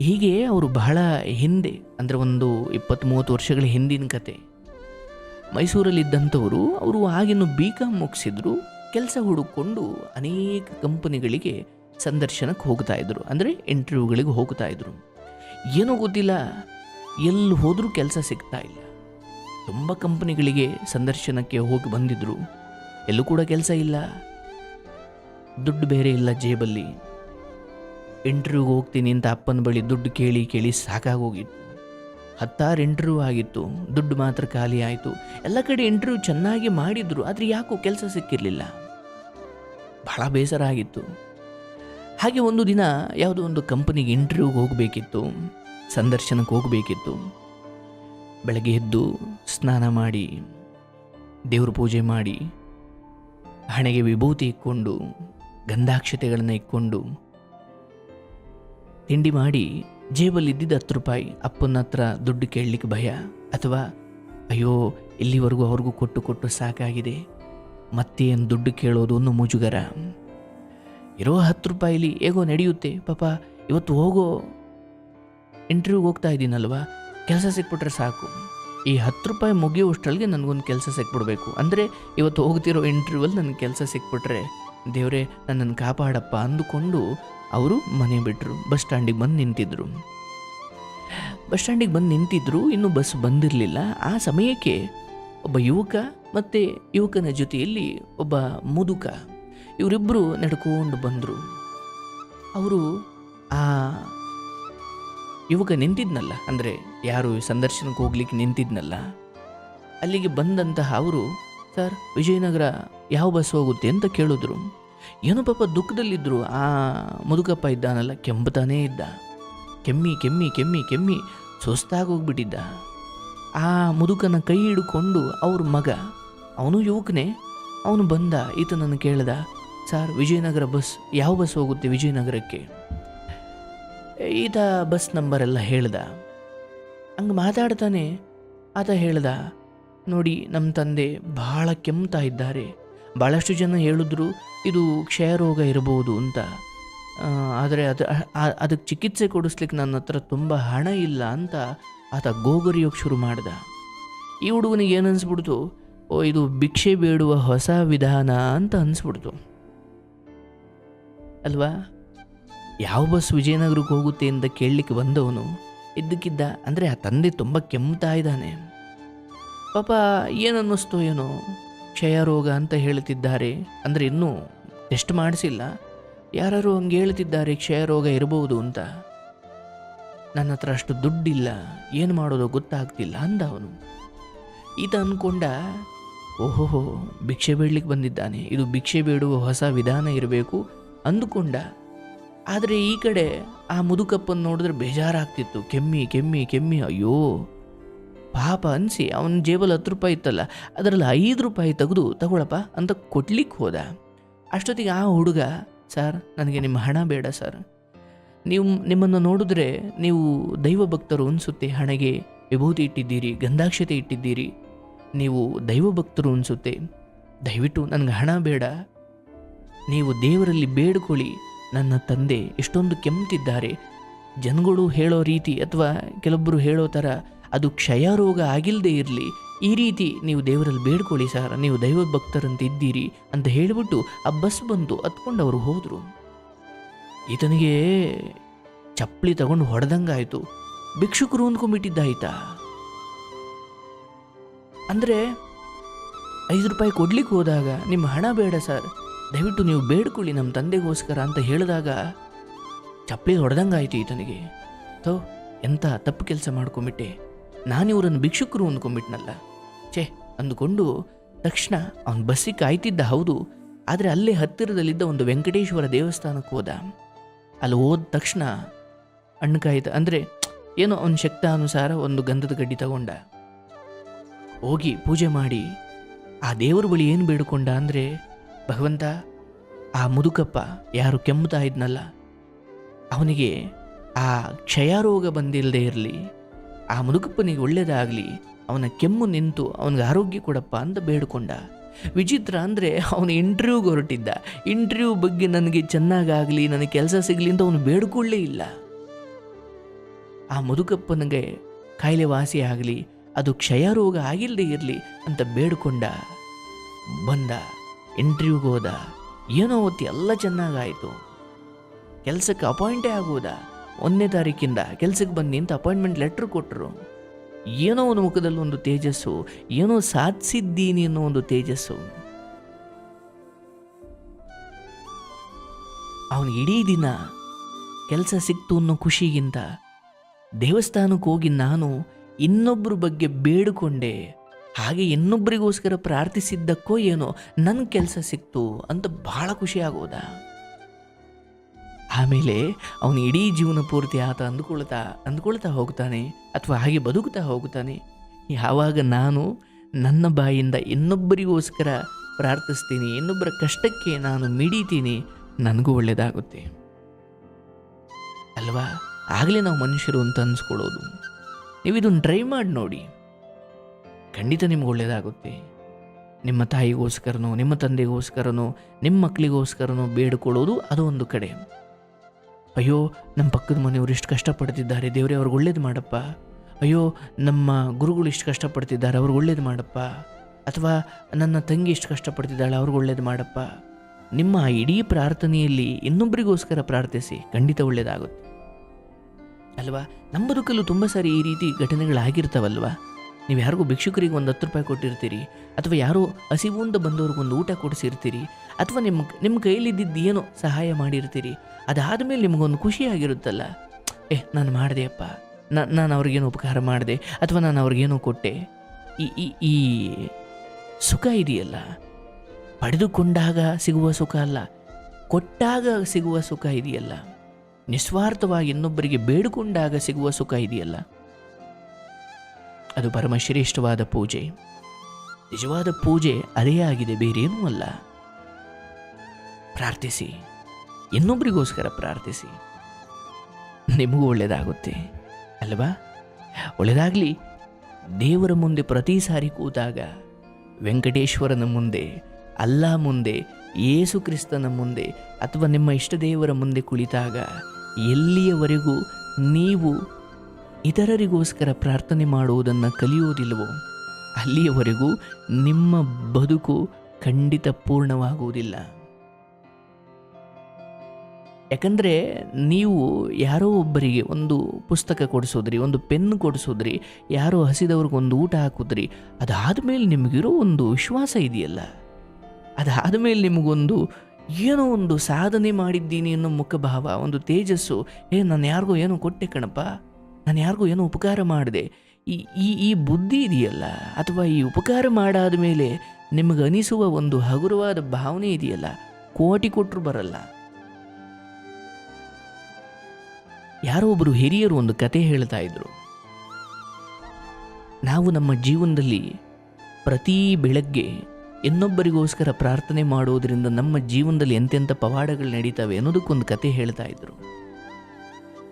ಹೀಗೆ ಅವರು ಬಹಳ ಹಿಂದೆ, ಅಂದರೆ ಒಂದು ಇಪ್ಪತ್ತು ಮೂವತ್ತು ವರ್ಷಗಳ ಹಿಂದಿನ ಕತೆ. ಮೈಸೂರಲ್ಲಿದ್ದಂಥವರು, ಅವರು ಆಗಿನ ಬಿ ಕಾಮ್ ಮುಗಿಸಿದ್ರು, ಕೆಲಸ ಹುಡುಕೊಂಡು ಅನೇಕ ಕಂಪನಿಗಳಿಗೆ ಸಂದರ್ಶನಕ್ಕೆ ಹೋಗ್ತಾ ಇದ್ರು, ಅಂದರೆ ಇಂಟರ್ವ್ಯೂಗಳಿಗೆ ಹೋಗ್ತಾ ಇದ್ರು. ಏನೂ ಗೊತ್ತಿಲ್ಲ, ಎಲ್ಲಿ ಹೋದರೂ ಕೆಲಸ ಸಿಗ್ತಾ ಇಲ್ಲ. ತುಂಬ ಕಂಪನಿಗಳಿಗೆ ಸಂದರ್ಶನಕ್ಕೆ ಹೋಗಿ ಬಂದಿದ್ರು, ಎಲ್ಲೂ ಕೂಡ ಕೆಲಸ ಇಲ್ಲ. ದುಡ್ಡು ಬೇರೆ ಇಲ್ಲ ಜೇಬಲ್ಲಿ. ಇಂಟರ್ವ್ಯೂಗೆ ಹೋಗ್ತೀನಿ ಅಂತ ಅಪ್ಪನ ಬಳಿ ದುಡ್ಡು ಕೇಳಿ ಕೇಳಿ ಸಾಕಾಗೋಗಿತ್ತು. ಹತ್ತಾರು ಇಂಟರ್ವ್ಯೂ ಆಗಿತ್ತು, ದುಡ್ಡು ಮಾತ್ರ ಖಾಲಿ ಆಯಿತು. ಎಲ್ಲ ಕಡೆ ಇಂಟರ್ವ್ಯೂ ಚೆನ್ನಾಗಿ ಮಾಡಿದ್ರು, ಆದರೆ ಯಾಕೋ ಕೆಲಸ ಸಿಕ್ಕಿರಲಿಲ್ಲ. ಬಹಳ ಬೇಸರ ಆಗಿತ್ತು. ಹಾಗೆ ಒಂದು ದಿನ ಯಾವುದೋ ಒಂದು ಕಂಪನಿಗೆ ಇಂಟರ್ವ್ಯೂಗೆ ಹೋಗಬೇಕಿತ್ತು, ಸಂದರ್ಶನಕ್ಕೆ ಹೋಗಬೇಕಿತ್ತು. ಬೆಳಗ್ಗೆ ಎದ್ದು ಸ್ನಾನ ಮಾಡಿ, ದೇವ್ರ ಪೂಜೆ ಮಾಡಿ, ಹಣೆಗೆ ವಿಭೂತಿ ಇಕ್ಕೊಂಡು, ಗಂಧಾಕ್ಷತೆಗಳನ್ನು ಇಕ್ಕೊಂಡು ತಿಂಡಿ ಮಾಡಿ ಜೇಬಲ್ಲಿ ಇದ್ದಿದ್ದು ಹತ್ತು ರೂಪಾಯಿ ಅಪ್ಪನ ಹತ್ರ ದುಡ್ಡು ಕೇಳಲಿಕ್ಕೆ ಭಯ. ಅಥವಾ, ಅಯ್ಯೋ, ಇಲ್ಲಿವರೆಗೂ ಅವ್ರಿಗೂ ಕೊಟ್ಟು ಕೊಟ್ಟು ಸಾಕಾಗಿದೆ. ಮತ್ತೇನು ದುಡ್ಡು ಕೇಳೋದು ಅನ್ನೋ ಮುಜುಗರ? ಇರೋ ಹತ್ತು ರೂಪಾಯಿಲಿ ಹೇಗೋ ನಡೆಯುತ್ತೆ. ಪಾಪ, ಇವತ್ತು ಹೋಗೋ ಇಂಟರ್ವ್ಯೂಗೆ ಹೋಗ್ತಾ ಇದ್ದೀನಲ್ವಾ? ಕೆಲಸ ಸಿಕ್ಬಿಟ್ರೆ ಸಾಕು. ಈ ಹತ್ತು ರೂಪಾಯಿ ಮುಗಿಯುವಷ್ಟರಲ್ಲಿಗೆ ನನಗೊಂದು ಕೆಲಸ ಸಿಕ್ಬಿಡ್ಬೇಕು. ಅಂದರೆ, ಇವತ್ತು ಹೋಗ್ತಿರೋ ಇಂಟರ್ವ್ಯೂವಲ್ಲಿ ನನಗೆ ಕೆಲಸ ಸಿಕ್ಬಿಟ್ರೆ ದೇವರೇ, ನನ್ನನ್ನು ಕಾಪಾಡಪ್ಪ ಅಂದುಕೊಂಡು ಅವರು ಮನೆ ಬಿಟ್ಟರು ಬಸ್ ಸ್ಟ್ಯಾಂಡಿಗೆ ಬಂದು ನಿಂತಿದ್ರು. ಬಸ್ ಸ್ಟ್ಯಾಂಡಿಗೆ ಬಂದು ನಿಂತಿದ್ರು, ಇನ್ನೂ ಬಸ್ ಬಂದಿರಲಿಲ್ಲ. ಆ ಸಮಯಕ್ಕೆ ಒಬ್ಬ ಯುವಕ ಮತ್ತು ಯುವಕನ ಜೊತೆಯಲ್ಲಿ ಒಬ್ಬ ಮುದುಕ ಇವರಿಬ್ಬರು ನಡ್ಕೊಂಡು ಬಂದರು. ಅವರು ಆ ಯುವಕ ನಿಂತಿದ್ನಲ್ಲ, ಅಂದರೆ ಯಾರು ಸಂದರ್ಶನಕ್ಕೆ ಹೋಗ್ಲಿಕ್ಕೆ ನಿಂತಿದ್ನಲ್ಲ, ಅಲ್ಲಿಗೆ ಬಂದಂತಹ ಅವರು, ಸರ್, ವಿಜಯನಗರ ಯಾವ ಬಸ್ ಹೋಗುತ್ತೆ? ಅಂತ ಕೇಳಿದ್ರು. ಏನೋ ಪಾಪ ದುಃಖದಲ್ಲಿದ್ದರು ಆ ಮುದುಕಪ್ಪ ಇದ್ದಾನಲ್ಲ, ಕೆಂಪತಾನೇ ಇದ್ದ. ಕೆಮ್ಮಿ ಕೆಮ್ಮಿ ಕೆಮ್ಮಿ ಕೆಮ್ಮಿ ಸುಸ್ತಾಗೋಗ್ಬಿಟ್ಟಿದ್ದ. ಆ ಮುದುಕನ ಕೈ ಹಿಡ್ಕೊಂಡು ಅವ್ರ ಮಗ, ಅವನು ಯುವಕನೇ, ಅವನು ಬಂದ, ಈತನನ್ನು ಕೇಳ್ದ, ಸರ್, ವಿಜಯನಗರ ಬಸ್, ಯಾವ ಬಸ್ ಹೋಗುತ್ತೆ ವಿಜಯನಗರಕ್ಕೆ? ಈತ ಬಸ್ ನಂಬರ್ ಎಲ್ಲ ಹೇಳ್ದ. ಹಂಗೆ ಮಾತಾಡ್ತಾನೆ, ಆತ ಹೇಳ್ದ, ನೋಡಿ ನಮ್ಮ ತಂದೆ ಬಹಳ ಕೆಮ್ತಾ ಇದ್ದಾರೆ. ಭಾಳಷ್ಟು ಜನ ಹೇಳಿದ್ರು, ಇದು ಕ್ಷಯರೋಗ ಇರಬಹುದು ಅಂತ. ಆದರೆ ಅದು ಅದಕ್ಕೆ ಚಿಕಿತ್ಸೆ ಕೊಡಿಸ್ಲಿಕ್ಕೆ ನನ್ನ ಹತ್ರ ತುಂಬ ಹಣ ಇಲ್ಲ ಅಂತ ಆತ ಗೋಗರಿಯೋಗಿ ಶುರು ಮಾಡ್ದ. ಈ ಹುಡುಗನಿಗೆ ಏನು ಅನಿಸ್ಬಿಡ್ತು? ಓ, ಇದು ಭಿಕ್ಷೆ ಬೇಡುವ ಹೊಸ ವಿಧಾನ ಅಂತ ಅನಿಸ್ಬಿಡ್ತು. ಅಲ್ವಾ? ಯಾವ ಬಸ್ ವಿಜಯನಗರಕ್ಕೆ ಹೋಗುತ್ತೆ ಅಂತ ಕೇಳಲಿಕ್ಕೆ ಬಂದವನು ಇದ್ದಕ್ಕಿದ್ದ, ಅಂದರೆ ಆ ತಂದೆ ತುಂಬ ಕೆಮ್ತಾ ಇದ್ದಾನೆ. ಪಾಪ, ಏನನ್ನಿಸ್ತೋ ಏನೋ. ಕ್ಷಯ ರೋಗ ಅಂತ ಹೇಳ್ತಿದ್ದಾರೆ ಅಂದರೆ ಇನ್ನೂ ಟೆಸ್ಟ್ ಮಾಡಿಸಿಲ್ಲ. ಯಾರು ಹಂಗೆ ಹೇಳ್ತಿದ್ದಾರೆ ಕ್ಷಯ ರೋಗ ಇರಬಹುದು ಅಂತ. ನನ್ನ ಹತ್ರ ಅಷ್ಟು ದುಡ್ಡಿಲ್ಲ. ಏನು ಮಾಡೋದು ಗೊತ್ತಾಗ್ತಿಲ್ಲ ಅಂದ ಅವನು. ಈತ ಅಂದ್ಕೊಂಡ ಓಹೋಹೋ, ಭಿಕ್ಷೆ ಬೇಡಲಿಕ್ಕೆ ಬಂದಿದ್ದಾನೆ. ಇದು ಭಿಕ್ಷೆ ಬೇಡುವ ಹೊಸ ವಿಧಾನ ಇರಬೇಕು ಅಂದುಕೊಂಡ. ಆದರೆ ಈ ಕಡೆ ಆ ಮುದುಕಪ್ಪನ್ನು ನೋಡಿದ್ರೆ ಬೇಜಾರಾಗ್ತಿತ್ತು. ಕೆಮ್ಮಿ ಕೆಮ್ಮಿ ಕೆಮ್ಮಿ, ಅಯ್ಯೋ. ಪಾಪ ಅನಿಸಿ, ಅವನ ಜೇಬಲ್ಲಿ ಹತ್ತು ರೂಪಾಯಿ ಇತ್ತಲ್ಲ, ಅದರಲ್ಲಿ ಐದು ರೂಪಾಯಿ ತೆಗೆದು ತಗೊಳಪ್ಪ ಅಂತ ಕೊಡ್ಲಿಕ್ಕೆ ಹೋದ. ಅಷ್ಟೊತ್ತಿಗೆ ಆ ಹುಡುಗ, ಸರ್, ನನಗೆ ನಿಮ್ಮ ಹಣ ಬೇಡ ಸರ್. ನೀವು ನಿಮ್ಮನ್ನು ನೋಡಿದ್ರೆ ನೀವು ದೈವ ಭಕ್ತರು ಅನಿಸುತ್ತೆ, ಹಣೆಗೆ ವಿಭೂತಿ ಇಟ್ಟಿದ್ದೀರಿ, ಗಂಧಾಕ್ಷತೆ ಇಟ್ಟಿದ್ದೀರಿ. ನೀವು ದೈವ ಭಕ್ತರು ಅನಿಸುತ್ತೆ. ದಯವಿಟ್ಟು ನನಗೆ ಹಣ ಬೇಡ. ನೀವು ದೇವರಲ್ಲಿ ಬೇಡ್ಕೊಳ್ಳಿ. ನನ್ನ ತಂದೆ ಎಷ್ಟೊಂದು ಕೆಮ್ತಿದ್ದಾರೆ. ಜನಗಳು ಹೇಳೋ ರೀತಿ ಅಥವಾ ಕೆಲವೊಬ್ಬರು ಹೇಳೋ ಥರ ಅದು ಕ್ಷಯ ರೋಗ ಆಗಿಲ್ಲದೆ ಇರಲಿ. ಈ ರೀತಿ ನೀವು ದೇವರಲ್ಲಿ ಬೇಡ್ಕೊಳ್ಳಿ ಸರ್, ನೀವು ದೈವ ಭಕ್ತರಂತ ಇದ್ದೀರಿ ಅಂತ ಹೇಳಿಬಿಟ್ಟು ಆ ಬಸ್ ಬಂತು ಹತ್ಕೊಂಡು ಅವರು ಹೋದರು. ಈತನಿಗೆ ಚಪ್ಪಲಿ ತಗೊಂಡು ಹೊಡೆದಂಗಾಯಿತು. ಭಿಕ್ಷುಕರು ಅಂದ್ಕೊಂಡ್ಬಿಟ್ಟಿದ್ದಾಯ್ತಾ? ಅಂದರೆ ಐದು ರೂಪಾಯಿ ಕೊಡ್ಲಿಕ್ಕೆ ಹೋದಾಗ ನಿಮ್ಮ ಹಣ ಬೇಡ ಸರ್, ದಯವಿಟ್ಟು ನೀವು ಬೇಡ್ಕೊಳ್ಳಿ ನಮ್ಮ ತಂದೆಗೋಸ್ಕರ ಅಂತ ಹೇಳಿದಾಗ ಚಪ್ಪಲಿ ಹೊಡೆದಂಗಾಯ್ತು ಈತನಿಗೆ. ಥೋ, ಎಂಥ ತಪ್ಪು ಕೆಲಸ ಮಾಡ್ಕೊಂಬಿಟ್ಟೆ ನಾನು ಇವರನ್ನು ಭಿಕ್ಷುಕರು ಅಂದ್ಕೊಂಡ್ಬಿಟ್ನಲ್ಲ ಛೇ, ಅಂದುಕೊಂಡು ತಕ್ಷಣ ಅವನು ಬಸ್ಸಿಗೆ ಕಾಯ್ತಿದ್ದ ಹೌದು, ಆದರೆ ಅಲ್ಲೇ ಹತ್ತಿರದಲ್ಲಿದ್ದ ಒಂದು ವೆಂಕಟೇಶ್ವರ ದೇವಸ್ಥಾನಕ್ಕೆ ಹೋದ. ಅಲ್ಲಿ ಹೋದ ತಕ್ಷಣ ಹಣ್ಣು ಕಾಯ್ತ ಅಂದರೆ ಏನೋ ಅವನ ಶಕ್ತಾನುಸಾರ ಒಂದು ಗಂಧದ ಗಡ್ಡಿ ತಗೊಂಡ. ಹೋಗಿ ಪೂಜೆ ಮಾಡಿ, ಆ ದೇವರ ಬಳಿ ಏನು ಬೇಡಿಕೊಂಡ ಅಂದರೆ, ಭಗವಂತ, ಆ ಮುದುಕಪ್ಪ ಯಾರು ಕೆಮ್ಮುತ್ತಾ ಇದ್ನಲ್ಲ, ಅವನಿಗೆ ಆ ಕ್ಷಯರೋಗ ಬಂದಿಲ್ಲದೆ ಇರಲಿ ಆ ಮುದುಕಪ್ಪನಿಗೆ ಒಳ್ಳೆಯದಾಗಲಿ ಅವನ ಕೆಮ್ಮು ನಿಂತು ಅವನಿಗೆ ಆರೋಗ್ಯ ಕೊಡಪ್ಪ ಅಂತ ಬೇಡ್ಕೊಂಡ. ವಿಚಿತ್ರ ಅಂದರೆ ಅವನು ಇಂಟರ್ವ್ಯೂಗೆ ಹೊರಟಿದ್ದ. ಇಂಟರ್ವ್ಯೂ ಬಗ್ಗೆ ನನಗೆ ಚೆನ್ನಾಗಾಗಲಿ, ನನಗೆ ಕೆಲಸ ಸಿಗಲಿ ಅಂತ ಅವನು ಬೇಡ್ಕೊಳ್ಳೇ ಇಲ್ಲ. ಆ ಮುದುಕಪ್ಪನಿಗೆ ಕಾಯಿಲೆ ವಾಸಿ ಆಗಲಿ, ಅದು ಕ್ಷಯ ರೋಗ ಆಗಿಲ್ಲದೆ ಇರಲಿ ಅಂತ ಬೇಡ್ಕೊಂಡ. ಬಂದ ಇಂಟರ್ವ್ಯೂಗೆ ಹೋದ. ಏನೋ ಹೊತ್ತು ಎಲ್ಲ ಚೆನ್ನಾಗಾಯಿತು. ಕೆಲಸಕ್ಕೆ ಅಪಾಯಿಂಟೇ ಆಗುವುದಾ ಒಂದನೇ ತಾರೀಕಿಂದ ಕೆಲಸಕ್ಕೆ ಬಂದು ಅಂತ ಅಪಾಯಿಂಟ್ಮೆಂಟ್ ಲೆಟ್ರ್ ಕೊಟ್ಟರು ಏನೋ ಒಂದು ಮುಖದಲ್ಲಿ ಒಂದು ತೇಜಸ್ಸು, ಏನೋ ಸಾಧಿಸಿದ್ದೀನಿ ಅನ್ನೋ ಒಂದು ತೇಜಸ್ಸು. ಅವನು ಇಡೀ ದಿನ ಕೆಲಸ ಸಿಕ್ತು ಅನ್ನೋ ಖುಷಿಗಿಂತ ದೇವಸ್ಥಾನಕ್ಕೆ ಹೋಗಿ ನಾನು ಇನ್ನೊಬ್ಬರ ಬಗ್ಗೆ ಬೇಡಿಕೊಂಡೆ, ಹಾಗೆ ಇನ್ನೊಬ್ಬರಿಗೋಸ್ಕರ ಪ್ರಾರ್ಥಿಸಿದ್ದಕ್ಕೋ ಏನೋ ನನ್ನ ಕೆಲಸ ಸಿಕ್ತು ಅಂತ ಭಾಳ ಖುಷಿ ಆಗೋದ? ಆಮೇಲೆ ಅವನು ಇಡೀ ಜೀವನ ಪೂರ್ತಿ ಆತ ಅಂದ್ಕೊಳ್ತಾ ಅಂದ್ಕೊಳ್ತಾ ಹೋಗ್ತಾನೆ ಅಥವಾ ಹಾಗೆ ಬದುಕ್ತಾ ಹೋಗ್ತಾನೆ. ಯಾವಾಗ ನಾನು ನನ್ನ ಬಾಯಿಂದ ಇನ್ನೊಬ್ಬರಿಗೋಸ್ಕರ ಪ್ರಾರ್ಥಿಸ್ತೀನಿ, ಇನ್ನೊಬ್ಬರ ಕಷ್ಟಕ್ಕೆ ನಾನು ಮಿಡಿತೀನಿ, ನನಗೂ ಒಳ್ಳೆಯದಾಗುತ್ತೆ. ಅಲ್ವಾ? ಆಗಲೇ ನಾವು ಮನುಷ್ಯರು ಅಂತ ಅನ್ಸ್ಕೊಳ್ಳೋದು. ನೀವು ಇದನ್ನು ಟ್ರೈ ಮಾಡಿ ನೋಡಿ. ಖಂಡಿತ ನಿಮ್ಗೆ ಒಳ್ಳೆಯದಾಗುತ್ತೆ. ನಿಮ್ಮ ತಾಯಿಗೋಸ್ಕರನೋ, ನಿಮ್ಮ ತಂದೆಗೋಸ್ಕರನೋ, ನಿಮ್ಮ ಮಕ್ಕಳಿಗೋಸ್ಕರನೋ ಬೇಡಿಕೊಳ್ಳೋದು ಅದು ಒಂದು ಕಡೆ. ಅಯ್ಯೋ, ನಮ್ಮ ಪಕ್ಕದ ಮನೆಯವರು ಇಷ್ಟು ಕಷ್ಟಪಡ್ತಿದ್ದಾರೆ, ದೇವರೇ ಅವ್ರಿಗೆ ಒಳ್ಳೇದು ಮಾಡಪ್ಪ. ಅಯ್ಯೋ, ನಮ್ಮ ಗುರುಗಳು ಇಷ್ಟು ಕಷ್ಟಪಡ್ತಿದ್ದಾರೆ, ಅವ್ರಿಗೆ ಒಳ್ಳೇದು ಮಾಡಪ್ಪ. ಅಥವಾ ನನ್ನ ತಂಗಿ ಇಷ್ಟು ಕಷ್ಟಪಡ್ತಿದ್ದಾಳೆ, ಅವ್ರಿಗೆ ಒಳ್ಳೇದು ಮಾಡಪ್ಪ. ನಿಮ್ಮ ಇಡೀ ಪ್ರಾರ್ಥನೆಯಲ್ಲಿ ಇನ್ನೊಬ್ಬರಿಗೋಸ್ಕರ ಪ್ರಾರ್ಥಿಸಿ, ಖಂಡಿತ ಒಳ್ಳೆಯದಾಗುತ್ತೆ ಅಲ್ವಾ? ನಮ್ಮ ಬದುಕಲ್ಲೂ ತುಂಬ ಸಾರಿ ಈ ರೀತಿ ಘಟನೆಗಳಾಗಿರ್ತಾವಲ್ವಾ? ನೀವು ಯಾರಿಗೂ ಭಿಕ್ಷುಕರಿಗೆ ಒಂದು ಹತ್ತು ರೂಪಾಯಿ ಕೊಟ್ಟಿರ್ತೀರಿ, ಅಥವಾ ಯಾರೋ ಹಸಿವುಂದ ಬಂದವ್ರಿಗೆ ಒಂದು ಊಟ ಕೊಡಿಸಿರ್ತೀರಿ, ಅಥವಾ ನಿಮ್ಮ ನಿಮ್ಮ ಕೈಲಿದ್ದಿದ್ದು ಏನೋ ಸಹಾಯ ಮಾಡಿರ್ತೀರಿ, ಅದಾದ ಮೇಲೆ ನಿಮಗೊಂದು ಖುಷಿಯಾಗಿರುತ್ತಲ್ಲ. ಏ, ನಾನು ಮಾಡಿದೆಯಪ್ಪ ನಾನು ಅವ್ರಿಗೇನೋ ಉಪಕಾರ ಮಾಡಿದೆ, ಅಥವಾ ನಾನು ಅವ್ರಿಗೇನೋ ಕೊಟ್ಟೆ. ಈ ಈ ಈ ಸುಖ ಇದೆಯಲ್ಲ. ಪಡೆದುಕೊಂಡಾಗ ಸಿಗುವ ಸುಖ ಅಲ್ಲ, ಕೊಟ್ಟಾಗ ಸಿಗುವ ಸುಖ ಇದೆಯಲ್ಲ. ನಿಸ್ವಾರ್ಥವಾಗಿ ಇನ್ನೊಬ್ಬರಿಗೆ ಬೇಡಿಕೊಂಡಾಗ ಸಿಗುವ ಸುಖ ಇದೆಯಲ್ಲ. ಅದು ಪರಮಶ್ರೇಷ್ಠವಾದ ಪೂಜೆ. ನಿಜವಾದ ಪೂಜೆ ಅದೇ ಆಗಿದೆ ಬೇರೇನೂ ಅಲ್ಲ. ಪ್ರಾರ್ಥಿಸಿ. ಇನ್ನೊಬ್ಬರಿಗೋಸ್ಕರ ಪ್ರಾರ್ಥಿಸಿ. ನಿಮಗೂ ಒಳ್ಳೆಯದಾಗುತ್ತೆ, ಅಲ್ವಾ? ಒಳ್ಳೆಯದಾಗಲಿ. ದೇವರ ಮುಂದೆ ಪ್ರತಿ ಸಾರಿ ಕೂತಾಗ, ವೆಂಕಟೇಶ್ವರನ ಮುಂದೆ, ಅಲ್ಲಾ ಮುಂದೆ ಯೇಸು ಕ್ರಿಸ್ತನ ಮುಂದೆ, ಅಥವಾ ನಿಮ್ಮ ಇಷ್ಟ ದೇವರ ಮುಂದೆ ಕುಳಿತಾಗ, ಎಲ್ಲಿಯವರೆಗೂ ನೀವು ಇತರರಿಗೋಸ್ಕರ ಪ್ರಾರ್ಥನೆ ಮಾಡುವುದನ್ನು ಕಲಿಯುವುದಿಲ್ಲವೋ, ಅಲ್ಲಿಯವರೆಗೂ ನಿಮ್ಮ ಬದುಕು ಖಂಡಿತ ಪೂರ್ಣವಾಗುವುದಿಲ್ಲ. ಯಾಕಂದರೆ ನೀವು ಯಾರೋ ಒಬ್ಬರಿಗೆ ಒಂದು ಪುಸ್ತಕ ಕೊಡಿಸೋದ್ರಿ, ಒಂದು ಪೆನ್ ಕೊಡಿಸೋದ್ರಿ, ಯಾರೋ ಹಸಿದವ್ರಿಗೆ ಒಂದು ಊಟ ಹಾಕಿದ್ರಿ, ಅದಾದಮೇಲೆ ನಿಮಗಿರೋ ಒಂದು ವಿಶ್ವಾಸ ಇದೆಯಲ್ಲ. ಅದಾದ ಮೇಲೆ ನಿಮಗೊಂದು ಏನೋ ಒಂದು ಸಾಧನೆ ಮಾಡಿದ್ದೀನಿ ಅನ್ನೋ ಮುಖಭಾವ, ಒಂದು ತೇಜಸ್ಸು, ಏ, ನಾನು ಯಾರಿಗೋ ಏನೋ ಕೊಟ್ಟೆ ಕಣಪ್ಪ. ನಾನು ಯಾರಿಗೂ ಏನೋ ಉಪಕಾರ ಮಾಡಿದೆ. ಈ ಈ ಈ ಬುದ್ಧಿ ಇದೆಯಲ್ಲ? ಅಥವಾ ಈ ಉಪಕಾರ ಮಾಡಾದ ಮೇಲೆ ನಿಮಗೆ ಅನಿಸುವ ಒಂದು ಹಗುರವಾದ ಭಾವನೆ ಇದೆಯಲ್ಲ? ಕೋಟಿ ಕೊಟ್ಟರು ಬರಲ್ಲ. ಯಾರೋ ಒಬ್ಬರು ಹಿರಿಯರು ಒಂದು ಕತೆ ಹೇಳ್ತಾ ಇದ್ರು. ನಾವು ನಮ್ಮ ಜೀವನದಲ್ಲಿ ಪ್ರತಿ ಬೆಳಗ್ಗೆ ಇನ್ನೊಬ್ಬರಿಗೋಸ್ಕರ ಪ್ರಾರ್ಥನೆ ಮಾಡೋದರಿಂದ ನಮ್ಮ ಜೀವನದಲ್ಲಿ ಎಂತೆಂಥ ಪವಾಡಗಳು ನಡೀತವೆ ಅನ್ನೋದಕ್ಕೊಂದು ಕತೆ ಹೇಳ್ತಾ ಇದ್ರು.